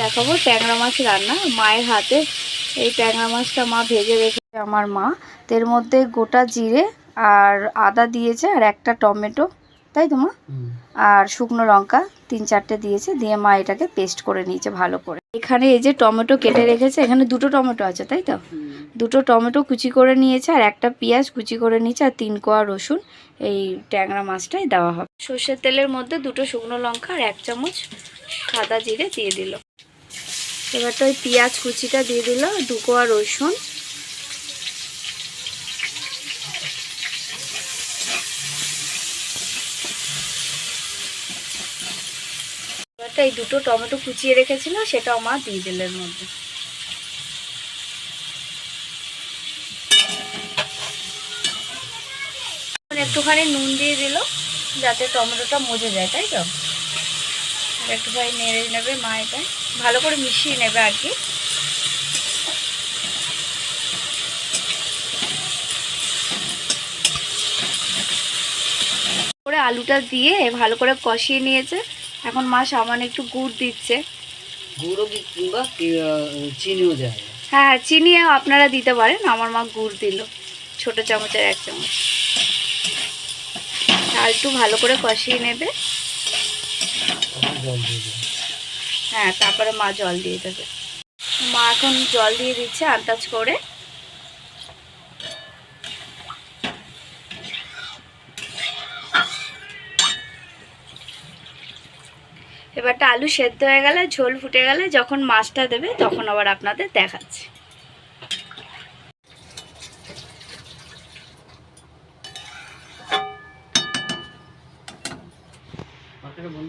দেখাবো ট্যাংরা মাছ রান্না। মায়ের হাতে এই ট্যাংরা মাছটা মা ভেজে রেখেছে আমার মা। তো এর মধ্যে গোটা জিরে আর আদা দিয়েছে আর একটা টমেটো তাই তো মা? আর শুকনো লঙ্কা তিন চারটে দিয়েছে দিয়ে মা এটাকে পেস্ট করে নিয়েছে ভালো করে। এখানে এই যে টমেটো কেটে রেখেছে এখানে দুটো টমেটো আছে তাই তো? দুটো টমেটো কুচি করে নিয়েছে আর একটা পেঁয়াজ কুচি করে নিয়েছে আর তিন কোয়া রসুন এই ট্যাংরা মাছটাই দেওয়া হবে। সর্ষের তেলের মধ্যে দুটো শুকনো লঙ্কা আর এক চামচ সাদা জিরে দিয়ে দিল। এবারটা ওই পেঁয়াজ কুচিটা দিয়ে দিল দু কোয়া রসুন। এবারটা এই দুটো টমেটো কুচিয়ে রেখেছিল সেটাও মা দিয়ে দিল এর মধ্যে। একটুখানি নুন দিয়ে দিল, যাতে টমেটোটা মজে যায়, তাই তো? একটুখানি নেড়ে নেবে মা এটা ভালো করে মিশিয়ে নেবে আর কি। করে আলুটা দিয়ে ভালো করে কষিয়ে নিয়েছে। এখন মা সামান্য একটু গুড় দিচ্ছে। গুঁড়ো কি কিংবা চিনিও যায় হ্যাঁ চিনিও আপনারা দিতে পারেন। আমার মা গুড় দিল ছোট চামচের এক চামচ। আর একটু ভালো করে কষিয়ে নেবে। জল দিয়ে হ্যাঁ তারপরে মা জল দিয়ে দেবে। মা এখন জল দিয়ে দিচ্ছে আন্দাজ করে। এবারটা আলু সেদ্ধ হয়ে গেলে ঝোল ফুটে গেলে যখন মাছটা দেবে তখন আবার আপনাদের দেখাচ্ছে।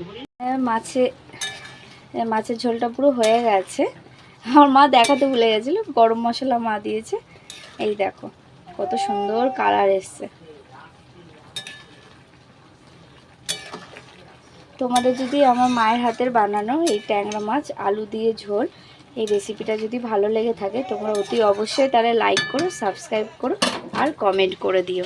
করি। মাছে মাছের ঝোলটা পুরো হয়ে গেছে। আমার মা দেখাতে ভুলে গেছিল, গরম মশলা মা দিয়েছে। এই দেখো, কত সুন্দর কালার এসছে। তোমাদের যদি আমার মায়ের হাতের বানানো এই ট্যাংরা মাছ, আলু দিয়ে ঝোল, এই রেসিপিটা যদি ভালো লেগে থাকে, তোমরা অতি অবশ্যই তাহলে লাইক করো সাবস্ক্রাইব করো, আর কমেন্ট করে দিও।